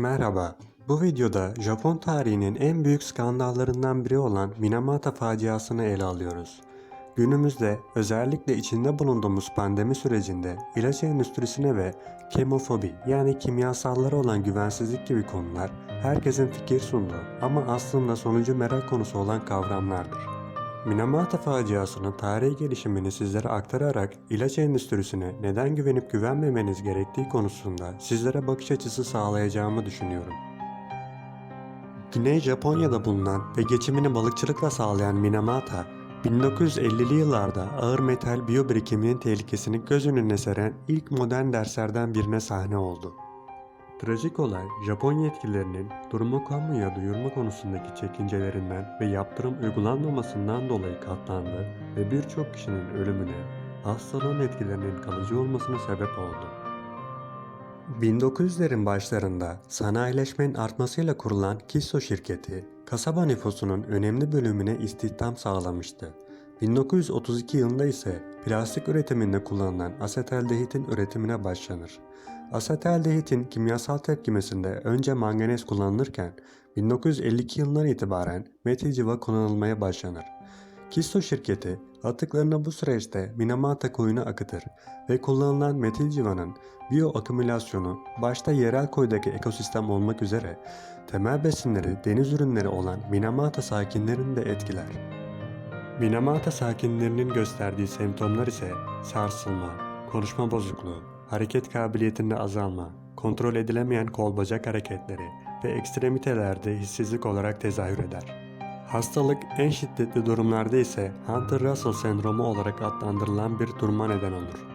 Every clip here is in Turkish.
Merhaba. Bu videoda Japon tarihinin en büyük skandallarından biri olan Minamata faciasını ele alıyoruz. Günümüzde özellikle içinde bulunduğumuz pandemi sürecinde ilaç endüstrisine ve kemofobi yani kimyasallara olan güvensizlik gibi konular herkesin fikir sunduğu ama aslında sonucu merak konusu olan kavramlardır. Minamata faciasının tarihi gelişimini sizlere aktararak ilaç endüstrisine neden güvenip güvenmemeniz gerektiği konusunda sizlere bakış açısı sağlayacağımı düşünüyorum. Güney Japonya'da bulunan ve geçimini balıkçılıkla sağlayan Minamata, 1950'li yıllarda ağır metal biyobirikiminin tehlikesini göz önüne seren ilk modern derslerden birine sahne oldu. Trajik olay, Japon yetkililerinin durumu kamuya duyurma konusundaki çekincelerinden ve yaptırım uygulanmamasından dolayı katlandı ve birçok kişinin ölümüne, hastalığın etkilerinin kalıcı olmasına sebep oldu. 1900'lerin başlarında sanayileşmenin artmasıyla kurulan Kisso şirketi, kasaba nüfusunun önemli bölümüne istihdam sağlamıştı. 1932 yılında ise plastik üretiminde kullanılan asetaldehitin üretimine başlanır. Asetaldehitin kimyasal tepkimesinde önce manganez kullanılırken 1952 yılından itibaren metil civa kullanılmaya başlanır. Kisto şirketi atıklarını bu süreçte Minamata koyuna akıtır ve kullanılan metil civanın bioakümülasyonu başta yerel koydaki ekosistem olmak üzere temel besinleri deniz ürünleri olan Minamata sakinlerini de etkiler. Minamata sakinlerinin gösterdiği semptomlar ise sarsılma, konuşma bozukluğu, hareket kabiliyetinde azalma, kontrol edilemeyen kol bacak hareketleri ve ekstremitelerde hissizlik olarak tezahür eder. Hastalık en şiddetli durumlarda ise Hunter-Russell sendromu olarak adlandırılan bir duruma neden olur.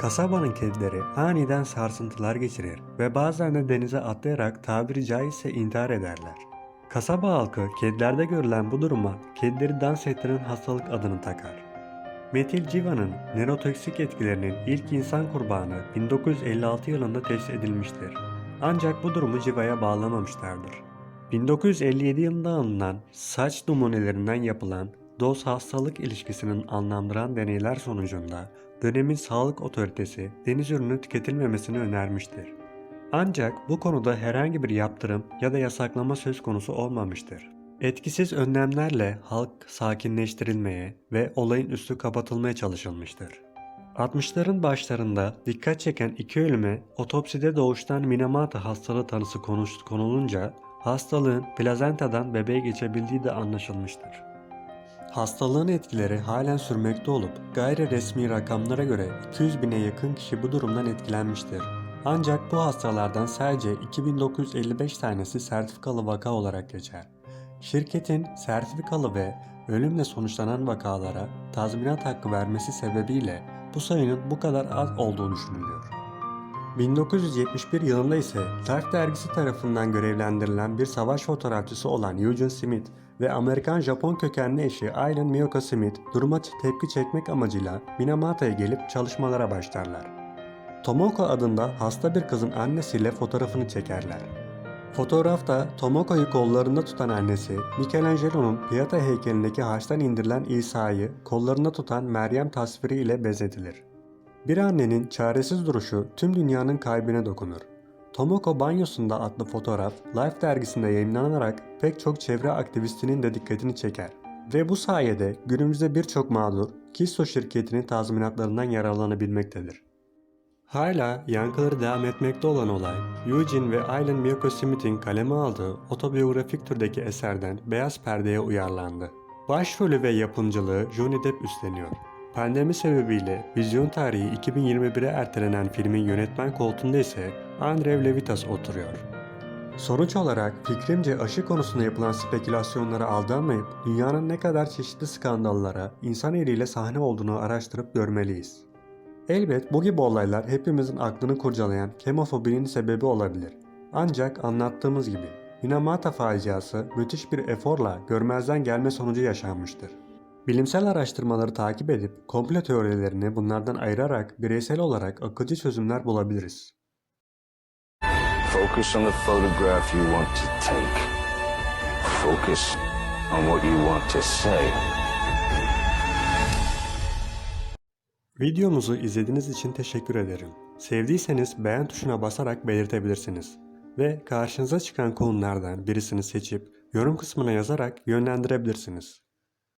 Kasabanın kedileri aniden sarsıntılar geçirir ve bazen de denize atlayarak tabiri caizse intihar ederler. Kasaba halkı kedilerde görülen bu duruma kedileri dans ettiren hastalık adını takar. Metil civanın nörotoksik etkilerinin ilk insan kurbanı 1956 yılında teşhis edilmiştir. Ancak bu durumu civaya bağlamamışlardır. 1957 yılında alınan saç numunelerinden yapılan doz hastalık ilişkisinin anlamlandıran deneyler sonucunda dönemin sağlık otoritesi deniz ürünü tüketilmemesini önermiştir. Ancak bu konuda herhangi bir yaptırım ya da yasaklama söz konusu olmamıştır. Etkisiz önlemlerle halk sakinleştirilmeye ve olayın üstü kapatılmaya çalışılmıştır. 60'ların başlarında dikkat çeken iki ölüme otopside doğuştan Minamata hastalığı tanısı konulunca hastalığın plazentadan bebeğe geçebildiği de anlaşılmıştır. Hastalığın etkileri halen sürmekte olup gayri resmi rakamlara göre 200 bine yakın kişi bu durumdan etkilenmiştir. Ancak bu hastalardan sadece 2955 tanesi sertifikalı vaka olarak geçer. Şirketin sertifikalı ve ölümle sonuçlanan vakalara tazminat hakkı vermesi sebebiyle bu sayının bu kadar az olduğu düşünülüyor. 1971 yılında ise Life dergisi tarafından görevlendirilen bir savaş fotoğrafçısı olan Eugene Smith ve Amerikan-Japon kökenli eşi Aileen Miyoka Smith duruma tepki çekmek amacıyla Minamata'ya gelip çalışmalara başlarlar. Tomoko adında hasta bir kızın annesiyle fotoğrafını çekerler. Fotoğrafta Tomoko'yu kollarında tutan annesi, Michelangelo'nun Pieta heykelindeki haçtan indirilen İsa'yı kollarında tutan Meryem tasviri ile bezedilir. Bir annenin çaresiz duruşu tüm dünyanın kalbine dokunur. Tomoko Banyosunda adlı fotoğraf Life dergisinde yayınlanarak pek çok çevre aktivistinin de dikkatini çeker. Ve bu sayede günümüzde birçok mağdur Kisso şirketinin tazminatlarından yararlanabilmektedir. Hala yankıları devam etmekte olan olay, Eugene ve Aileen Miyoko Smith'in kaleme aldığı otobiyografik türdeki eserden beyaz perdeye uyarlandı. Başrolü ve yapımcılığı Johnny Depp üstleniyor. Pandemi sebebiyle vizyon tarihi 2021'e ertelenen filmin yönetmen koltuğunda ise Andrew Levitas oturuyor. Sonuç olarak fikrimce aşı konusunda yapılan spekülasyonlara aldanmayıp dünyanın ne kadar çeşitli skandallara insan eliyle sahne olduğunu araştırıp görmeliyiz. Elbet bu gibi olaylar hepimizin aklını kurcalayan kemofobinin sebebi olabilir. Ancak anlattığımız gibi Minamata faciası müthiş bir eforla görmezden gelme sonucu yaşanmıştır. Bilimsel araştırmaları takip edip komplo teorilerini bunlardan ayırarak bireysel olarak akıcı çözümler bulabiliriz. Focus on the photograph you want to take. Focus on what you want to say. Videomuzu izlediğiniz için teşekkür ederim. Sevdiyseniz beğen tuşuna basarak belirtebilirsiniz. ve karşınıza çıkan konulardan birisini seçip yorum kısmına yazarak yönlendirebilirsiniz.